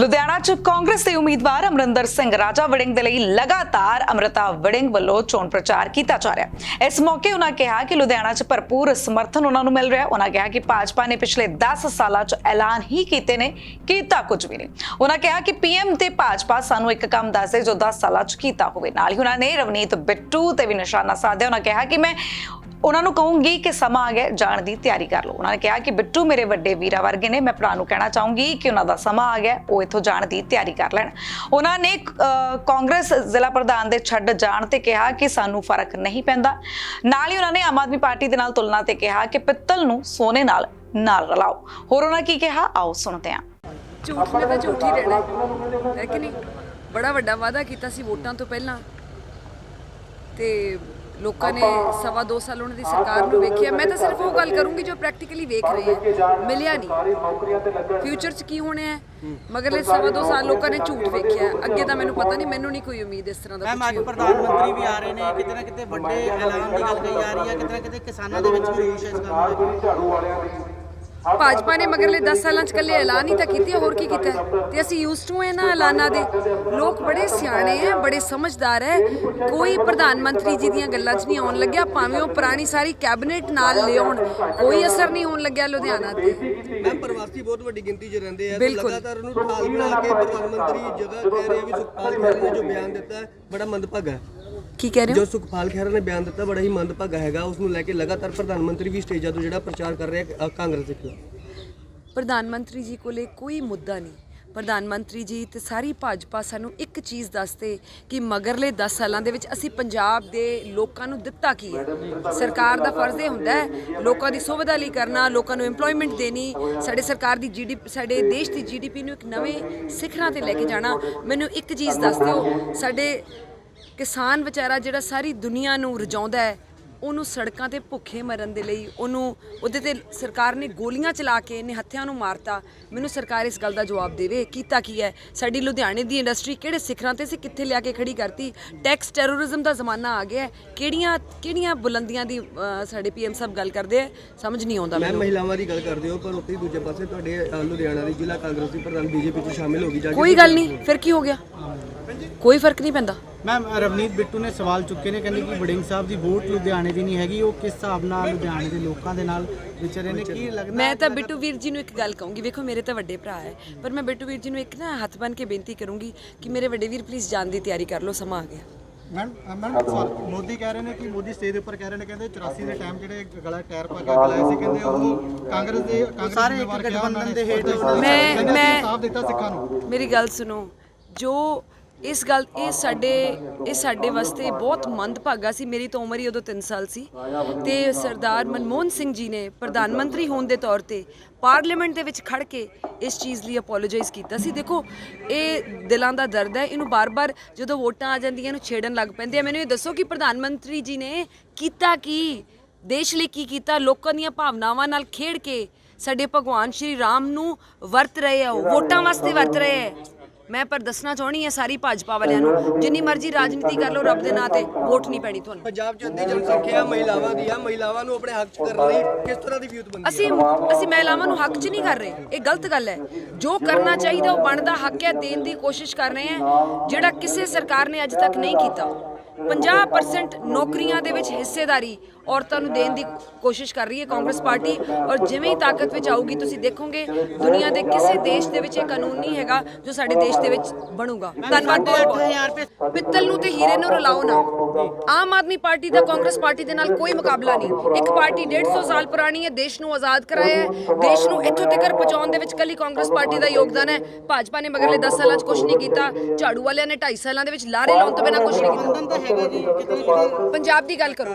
ਲੁਧਿਆਣਾ 'ਚ ਕਾਂਗਰਸ ਦੇ ਉਮੀਦਵਾਰ ਅਮਰਿੰਦਰ ਸਿੰਘ ਰਾਜਾ ਵੜਿੰਗ ਦੇ ਲਈ ਲਗਾਤਾਰ ਅਮਰਤਾ ਵੜਿੰਗ ਵੱਲੋਂ ਚੋਣ ਪ੍ਰਚਾਰ ਕੀਤਾ ਜਾ ਰਿਹਾ ਹੈ। ਇਸ ਮੌਕੇ ਉਹਨਾਂ ਕਿਹਾ ਕਿ ਲੁਧਿਆਣਾ 'ਚ ਭਰਪੂਰ ਸਮਰਥਨ ਉਹਨਾਂ ਨੂੰ ਮਿਲ ਰਿਹਾ ਹੈ। ਉਹਨਾਂ ਕਿਹਾ ਕਿ ਭਾਜਪਾ ਨੇ ਪਿਛਲੇ 10 ਸਾਲਾਂ 'ਚ ਐਲਾਨ ਹੀ ਕੀਤੇ ਨੇ, ਕੀਤਾ ਕੁਝ ਵੀ ਨਹੀਂ। ਉਹਨਾਂ ਕਿਹਾ ਕਿ ਪੀਐਮ ਤੇ ਭਾਜਪਾ ਸਾਨੂੰ ਇੱਕ ਕੰਮ ਦੱਸਦੇ ਜੋ 10 ਸਾਲਾਂ 'ਚ ਕੀਤਾ ਹੋਵੇ। ਨਾਲ ਹੀ ਉਹਨਾਂ ਨੇ ਰਵਨੀਤ ਬਿੱਟੂ ਤੇ ਵੀ ਨਿਸ਼ਾਨਾ ਸਾਧਿਆ। ਉਹਨਾਂ ਕਿਹਾ ਕਿ ਮੈਂ ਉਹਨਾਂ ਨੂੰ ਕਹੂੰਗੀ ਕਿ ਸਮਾਂ ਆ ਗਿਆ ਜਾਣ ਦੀ ਤਿਆਰੀ ਕਰ ਲਓ। ਉਹਨਾਂ ਨੇ ਕਿਹਾ ਕਿ ਬਿੱਟੂ ਮੇਰੇ ਵੱਡੇ ਵੀਰਾ ਵਰਗੇ ਨੇ, ਮੈਂ ਭਰਾ ਨੂੰ ਕਹਿਣਾ ਚਾਹੂੰਗੀ ਕਿ ਉਹਨਾਂ ਦਾ ਸਮਾਂ ਆ ਗਿਆ ਉਹ ਇੱਥੋਂ ਜਾਣ ਦੀ ਤਿਆਰੀ ਕਰ ਲੈਣ। ਉਹਨਾਂ ਨੇ ਕਾਂਗਰਸ ਜ਼ਿਲ੍ਹਾ ਪ੍ਰਧਾਨ ਦੇ ਛੱਡ ਜਾਣ ਤੇ ਕਿਹਾ ਕਿ ਸਾਨੂੰ ਫ਼ਰਕ ਨਹੀਂ ਪੈਂਦਾ। ਨਾਲ ਹੀ ਉਹਨਾਂ ਨੇ ਆਮ ਆਦਮੀ ਪਾਰਟੀ ਦੇ ਨਾਲ ਤੁਲਨਾ ਤੇ ਕਿਹਾ ਕਿ ਪਿੱਤਲ ਨੂੰ ਸੋਨੇ ਨਾਲ ਨਾਲ ਰਲਾਓ। ਹੋਰ ਉਹਨਾਂ ਕੀ ਕਿਹਾ? ਆਓ ਸੁਣਦੇ ਹਾਂ। ਝੂਠ ਨੇ ਤਾਂ ਝੂਠ ਹੀ ਰਹਿਣਾ। ਹੈ ਕਿ ਨਹੀਂ? ਬੜਾ ਵੱਡਾ ਵਾਅਦਾ ਕੀਤਾ ਸੀ ਵੋਟਾਂ ਤੋਂ ਪਹਿਲਾਂ। ਤੇ ਲੋਕਾਂ ਨੇ ਸਵਾ ਦੋ ਸਾਲ ਉਹਨਾਂ ਦੀ ਸਰਕਾਰ ਨੂੰ ਵੇਖਿਆ। ਮੈਂ ਤਾਂ ਸਿਰਫ ਉਹ ਗੱਲ ਕਰੂੰਗੀ ਜੋ ਪ੍ਰੈਕਟੀਕਲੀ ਵੇਖ ਰਹੇ ਆ। ਮਿਲਿਆ ਨਹੀਂ। ਫਿਊਚਰ 'ਚ ਕੀ ਹੋਣਾ ਹੈ? ਮਗਰਲੇ ਸਵਾ ਦੋ ਸਾਲ ਲੋਕਾਂ ਨੇ ਝੂਠ ਵੇਖਿਆ। ਅੱਗੇ ਤਾਂ ਮੈਨੂੰ ਪਤਾ ਨਹੀਂ ਮੈਨੂੰ ਨਹੀਂ ਕੋਈ ਉਮੀਦ ਇਸ ਤਰ੍ਹਾਂ ਦਾ ਕੁਝ ਅੱਜ ਪ੍ਰਧਾਨ ਮੰਤਰੀ ਵੀ ਆ ਰਹੇ ਨੇ ਕਿਤੇ ਨਾ ਕਿਤੇ ਵੱਡੇ ਐਲਾਨ ਦੀ ਗੱਲ ਕਹੀ ਜਾ ਰਹੀ ਹੈ ਕਿਤੇ ਨਾ ਕਿਤੇ ਕਿਸਾਨਾਂ ਦੇ ਵਿੱਚ ਵੀ ਰੋਸ਼ ਇਸ ਗੱਲ ਨੂੰ ਭਾਜਪਾ ਨੇ ਮਗਰਲੇ 10 ਸਾਲਾਂ ਚ ਕੱਲੇ ਐਲਾਨ ਹੀ ਤਾਂ ਕੀਤੇ ਹੋਰ ਕੀ ਕੀਤਾ? ਤੇ ਅਸੀਂ ਯੂਜ਼ਡ ਟੂ ਹੈ ਨਾ ਐਲਾਨਾਂ ਦੇ। ਲੋਕ ਬੜੇ ਸਿਆਣੇ ਹੈ ਬੜੇ ਸਮਝਦਾਰ ਹੈ ਕੋਈ ਪ੍ਰਧਾਨ ਮੰਤਰੀ ਜੀ ਦੀਆਂ ਗੱਲਾਂ 'ਚ ਨਹੀਂ ਆਉਣ ਲੱਗਿਆ ਭਾਵੇਂ ਉਹ ਪੁਰਾਣੀ ਸਾਰੀ ਕੈਬਨਿਟ ਨਾਲ ਲਿਆਉਣ। ਕੋਈ ਅਸਰ ਨਹੀਂ ਹੋਣ ਲੱਗਿਆ ਲੁਧਿਆਣਾ ਤੇ। ਮੈਮ ਪ੍ਰਵਾਸੀ ਬਹੁਤ ਵੱਡੀ ਗਿਣਤੀ 'ਚ ਰਹਿੰਦੇ ਆ। ਲਗਾਤਾਰ ਉਹਨੂੰ ਢਾਲ ਬਣਾ ਕੇ ਪ੍ਰਧਾਨ ਮੰਤਰੀ ਜਗ੍ਹਾ ਕਹਿ ਰਹੇ ਆ ਵੀ ਸੁਖਪਾਲ ਖਹਿਰਾ ਨੇ ਜੋ ਬਿਆਨ ਦਿੱਤਾ ਬੜਾ ਮੰਦਭਾਗਾ। ਹੈ ਕੀ ਕਹਿ ਰਹੇ ਜੋ ਹੋ ਸੁਖਪਾਲ ਖਹਿਰਾ ਨੇ ਬਿਆਨ ਦਿੱਤਾ ਬੜਾ ਹੀ ਮੰਦਭਾਗਾ ਹੈਗਾ। ਉਸ ਨੂੰ ਲੈ ਕੇ ਲਗਾਤਾਰ ਪ੍ਰਧਾਨ ਮੰਤਰੀ ਵੀ ਸਟੇਜਾਂ ਤੋਂ ਜਿਹੜਾ ਪ੍ਰਚਾਰ ਕਰ ਰਿਹਾ ਅ, ਕਾਂਗਰਸ ਦੇ ਖਿਲਾਫ। ਪ੍ਰਧਾਨ ਮੰਤਰੀ ਜੀ ਕੋਲੇ ਕੋਈ ਮੁੱਦਾ ਨਹੀਂ। ਪ੍ਰਧਾਨ ਮੰਤਰੀ ਜੀ ਤੇ ਸਾਰੀ ਭਾਜਪਾ ਸਾਨੂੰ ਇੱਕ ਚੀਜ਼ ਦੱਸਦੇ ਕਿ ਮਗਰਲੇ 10 ਸਾਲਾਂ ਦੇ ਵਿੱਚ ਅਸੀਂ ਪੰਜਾਬ ਦੇ ਲੋਕਾਂ ਨੂੰ ਦਿੱਤਾ ਕੀ ਹੈ? ਸਰਕਾਰ ਦਾ ਫਰਜ਼ ਇਹ ਹੁੰਦਾ ਹੈ ਲੋਕਾਂ ਦੀ ਸੁਵਿਧਾ ਲਈ ਕਰਨਾ ਲੋਕਾਂ ਨੂੰ ਏਮਪਲੋਇਮੈਂਟ ਦੇਣੀ ਸਾਡੇ ਸਰਕਾਰ ਦੀ ਜੀਡੀਪੀ ਸਾਡੇ ਦੇਸ਼ ਦੀ ਜੀਡੀਪੀ ਨੂੰ ਇੱਕ ਨਵੇਂ ਸਿਖਰਾਂ ਤੇ ਲੈ ਕੇ ਜਾਣਾ। ਮੈਨੂੰ ਇੱਕ ਚੀਜ਼ ਦੱਸ ਦਿਓ ਸਾਡੇ ਕਿਸਾਨ ਵਿਚਾਰਾ ਜਿਹੜਾ ਸਾਰੀ ਦੁਨੀਆ ਨੂੰ ਰਜਾਉਂਦਾ ਹੈ ਉਹਨੂੰ ਸੜਕਾਂ ਤੇ ਭੁੱਖੇ ਮਰਨ ਦੇ ਲਈ ਉਹਨੂੰ ਉਹਦੇ ਤੇ ਸਰਕਾਰ ਨੇ ਗੋਲੀਆਂ ਚਲਾ ਕੇ ਇਹਨੇ ਹੱਥਿਆਂ ਨੂੰ ਮਾਰਤਾ। ਮੈਨੂੰ ਸਰਕਾਰ ਇਸ ਗੱਲ ਦਾ ਜਵਾਬ ਦੇਵੇ ਕੀਤਾ ਕੀ ਹੈ? ਸਾਡੀ ਲੁਧਿਆਣੇ ਦੀ ਇੰਡਸਟਰੀ ਕਿਹੜੇ ਸਿਖਰਾਂ ਤੇ ਸੀ ਕਿੱਥੇ ਲਿਆ ਕੇ ਖੜੀ ਕਰਤੀ? ਟੈਕਸ ਟੈਰੋਰਿਜ਼ਮ ਦਾ ਜ਼ਮਾਨਾ ਆ ਗਿਆ। ਕਿਹੜੀਆਂ ਕਿਹੜੀਆਂ ਬੁਲੰਦੀਆਂ ਦੀ ਸਾਡੇ ਪੀਐਮ ਸਾਹਿਬ ਗੱਲ ਕਰਦੇ ਆ? ਸਮਝ ਨਹੀਂ ਆਉਂਦਾ ਮੈਨੂੰ। ਮਹਿਲਾਵਾਂ ਦੀ ਗੱਲ ਕਰਦੇ ਹੋ ਪਰ ਉੱਥੇ ਦੂਜੇ ਪਾਸੇ ਤੁਹਾਡੇ ਲੁਧਿਆਣਾ ਦੀ ਜ਼ਿਲ੍ਹਾ ਕਾਂਗਰਸ ਦੀ ਪ੍ਰਧਾਨ ਬੀਜੇਪੀ 'ਚ ਸ਼ਾਮਿਲ ਹੋ ਗਈ ਜਾ ਕੋਈ ਗੱਲ ਨਹੀਂ ਫਿਰ ਕੀ ਹੋ ਗਿਆ? ਕੋਈ ਫ਼ਰਕ ਨਹੀਂ ਪੈਂਦਾ। ਮੈਮ ਰਵਨੀਤ ਬਿੱਟੂ ਨੇ ਸਵਾਲ ਚੁੱਕੇ ਨੇ ਕਹਿੰਦੇ ਕਿ ਵੜਿੰਗ ਸਾਹਿਬ ਦੀ ਵੋਟ ਲੁਧਿਆਣੇ ਦੀ ਨਹੀਂ ਹੈਗੀ ਉਹ ਕਿਸ ਹਿਸਾਬ ਨਾਲ ਲੁਧਿਆਣੇ ਦੇ ਲੋਕਾਂ ਦੇ ਨਾਲ ਵਿਚਰੇ ਨੇ ਕੀ ਲੱਗਦਾ ਮੈਂ ਤਾਂ ਬਿੱਟੂ ਵੀਰ ਜੀ ਨੂੰ ਇੱਕ ਗੱਲ ਕਹੂੰਗੀ ਵੇਖੋ ਮੇਰੇ ਤਾਂ ਵੱਡੇ ਭਰਾ ਹੈ ਪਰ ਮੈਂ ਬਿੱਟੂ ਵੀਰ ਜੀ ਨੂੰ ਇੱਕ ਨਾ ਹੱਥ ਬੰਨ ਕੇ ਬੇਨਤੀ ਕਰੂੰਗੀ ਕਿ ਮੇਰੇ ਵੱਡੇ ਵੀਰ ਪਲੀਜ਼ ਜਾਣ ਦੀ ਤਿਆਰੀ ਕਰ ਲਓ ਸਮਾਂ ਆ ਗਿਆ। ਮੈਮ ਮੈਮ ਮੋਦੀ ਕਹਿ ਰਹੇ ਨੇ ਕਿ ਮੋਦੀ ਸਟੇਜ ਉੱਪਰ ਕਹਿ ਰਹੇ ਨੇ ਕਹਿੰਦੇ 84 ਦੇ ਟਾਈਮ ਜਿਹੜੇ ਗਲਾ ਟਾਇਰ ਪਾ ਕੇ ਲਾਏ ਸੀ ਕਹਿੰਦੇ ਉਹ ਕਾਂਗਰਸ ਦੇ ਕਾਂਗਰਸ ਸਾਰੇ ਦੇ ਇੱਕ ਵਾਰ ਕਿਹਾ ਉਹਨਾਂ ਗਠਬੰਧਨ ਨੇ ਦੇ ਹੇਠ ਮੈਂ- ਕਹਿੰਦੇ ਅਸੀਂ ਮੈਂ- ਸਾਫ਼ ਦਿੱਤਾ ਸਿੱਖਾਂ ਨੂੰ। ਮੇਰੀ ਗੱਲ ਸੁਣੋ ਜੋ ਇਸ ਗੱਲ ਇਹ ਸਾਡੇ ਇਹ ਸਾਡੇ ਵਾਸਤੇ ਬਹੁਤ ਮੰਦਭਾਗਾ ਸੀ। ਮੇਰੀ ਤਾਂ ਉਮਰ ਹੀ ਉਦੋਂ 3 ਸਾਲ ਸੀ। ਤੇ ਸਰਦਾਰ ਮਨਮੋਹਨ ਸਿੰਘ ਜੀ ਨੇ ਪ੍ਰਧਾਨ ਮੰਤਰੀ ਹੋਣ ਦੇ ਤੌਰ ਤੇ ਪਾਰਲੀਮੈਂਟ ਦੇ ਵਿੱਚ ਖੜ ਕੇ ਇਸ ਚੀਜ਼ ਲਈ ਅਪੋਲੋਜਾਈਜ਼ ਕੀਤਾ ਸੀ। ਦੇਖੋ ਇਹ ਦਿਲਾਂ ਦਾ ਦਰਦ ਹੈ। ਇਹਨੂੰ ਬਾਰ-ਬਾਰ ਜਦੋਂ ਵੋਟਾਂ ਆ ਜਾਂਦੀਆਂ ਇਹਨੂੰ ਛੇੜਨ ਲੱਗ ਪੈਂਦੇ ਆ। ਮੈਨੂੰ ਇਹ ਦੱਸੋ ਕਿ ਪ੍ਰਧਾਨ ਮੰਤਰੀ ਜੀ ਨੇ ਕੀਤਾ ਕੀ? ਦੇਸ਼ ਲਈ ਕੀ ਕੀਤਾ? ਲੋਕਾਂ ਦੀਆਂ ਭਾਵਨਾਵਾਂ ਨਾਲ ਖੇਡ ਕੇ ਸਾਡੇ ਭਗਵਾਨ ਸ਼੍ਰੀ ਰਾਮ ਨੂੰ ਵਰਤ ਰਹੇ ਆ ਉਹ, ਵੋਟਾਂ ਵਾਸਤੇ ਵਰਤ ਰਹੇ ਹੈ ਮੈਂ ਪਰ ਦੱਸਣਾ ਚਾਹਣੀ ਹੈ ਸਾਰੀ ਭਾਜਪਾ ਵਾਲਿਆਂ ਨੂੰ ਜਿੰਨੀ ਮਰਜ਼ੀ ਰਾਜਨੀਤੀ ਕਰ ਲਓ ਰੱਬ ਦੇ ਨਾਂ ਤੇ ਵੋਟ ਨਹੀਂ ਪੈਣੀ ਤੁਹਾਨੂੰ। ਪੰਜਾਬ 'ਚ ਅੱਧੀ ਜਨਸੰਖਿਆ ਮਹਿਲਾਵਾਂ ਦੀ ਆ ਮਹਿਲਾਵਾਂ ਨੂੰ ਆਪਣੇ ਹੱਕ 'ਚ ਕਰਨ ਲਈ ਕਿਸ ਤਰ੍ਹਾਂ ਦੀ ਵਿਊਤਬੰਦੀ ਅਸੀਂ ਅਸੀਂ ਮਹਿਲਾਵਾਂ ਨੂੰ ਹੱਕ 'ਚ ਨਹੀਂ ਕਰ ਰਹੇ ਇਹ ਗਲਤ ਗੱਲ ਹੈ। ਜੋ ਕਰਨਾ ਚਾਹੀਦਾ ਉਹ ਬਣਦਾ ਹੱਕ ਹੈ ਦੇਣ ਦੀ ਕੋਸ਼ਿਸ਼ ਕਰ ਰਹੇ ਹਾਂ ਜਿਹੜਾ ਕਿਸੇ ਸਰਕਾਰ ਨੇ ਅੱਜ ਤੱਕ ਨਹੀਂ ਕੀਤਾ। 50% ਨੌਕਰੀਆਂ ਦੇ ਵਿੱਚ ਹਿੱਸੇਦਾਰੀ ਔਰਤਾਂ ਨੂੰ ਦੇਣ ਦੀ ਕੋਸ਼ਿਸ਼ ਕਰ ਰਹੀ ਹੈ ਕਾਂਗਰਸ ਪਾਰਟੀ ਔਰ ਜਿਵੇਂ ਹੀ ਤਾਕਤ ਵਿੱਚ ਆਊਗੀ ਤੁਸੀਂ ਦੇਖੋਗੇ ਦੁਨੀਆ ਦੇ ਕਿਸੇ ਦੇਸ਼ ਦੇ ਵਿੱਚ ਇਹ ਕਾਨੂੰਨ ਨਹੀਂ ਹੈਗਾ ਜੋ ਸਾਡੇ ਦੇਸ਼ ਦੇ ਵਿੱਚ ਬਣੂਗਾ। ਧੰਨਵਾਦ ਬਹੁਤ ਬਹੁਤ। ਪਿੱਤਲ ਨੂੰ ਤੇ ਹੀਰੇ ਨੂੰ ਰਲਾਓ ਨਾ। ਆਮ ਆਦਮੀ ਪਾਰਟੀ ਦਾ ਕਾਂਗਰਸ ਪਾਰਟੀ ਦੇ ਨਾਲ ਕੋਈ ਮੁਕਾਬਲਾ ਨਹੀਂ। ਇੱਕ ਪਾਰਟੀ 150 ਸਾਲ ਪੁਰਾਣੀ ਹੈ ਦੇਸ਼ ਨੂੰ ਆਜ਼ਾਦ ਕਰਾਇਆ ਹੈ ਦੇਸ਼ ਨੂੰ ਇੱਥੋਂ ਤੱਕ ਪਹੁੰਚਾਉਣ ਦੇ ਵਿੱਚ ਕੱਲੀ ਕਾਂਗਰਸ ਪਾਰਟੀ ਦਾ ਯੋਗਦਾਨ ਹੈ। ਭਾਜਪਾ ਨੇ ਮਗਰਲੇ 10 ਸਾਲਾਂ 'ਚ ਕੁਝ ਨਹੀਂ ਕੀਤਾ। ਝਾੜੂ ਵਾਲਿਆਂ ਨੇ 2.5 ਸਾਲਾਂ ਦੇ ਵਿੱਚ ਲਾਰੇ ਲਾਉਣ ਤੋਂ ਬਿਨਾਂ ਕੁਝ ਨਹੀਂ ਕੀਤਾ। ਤਾਂ ਹੈਗਾ ਜੀ ਕਿਤੇ ਨਾ ਕਿਤੇ। ਪੰਜਾਬ ਦੀ ਗੱਲ ਕਰੋ।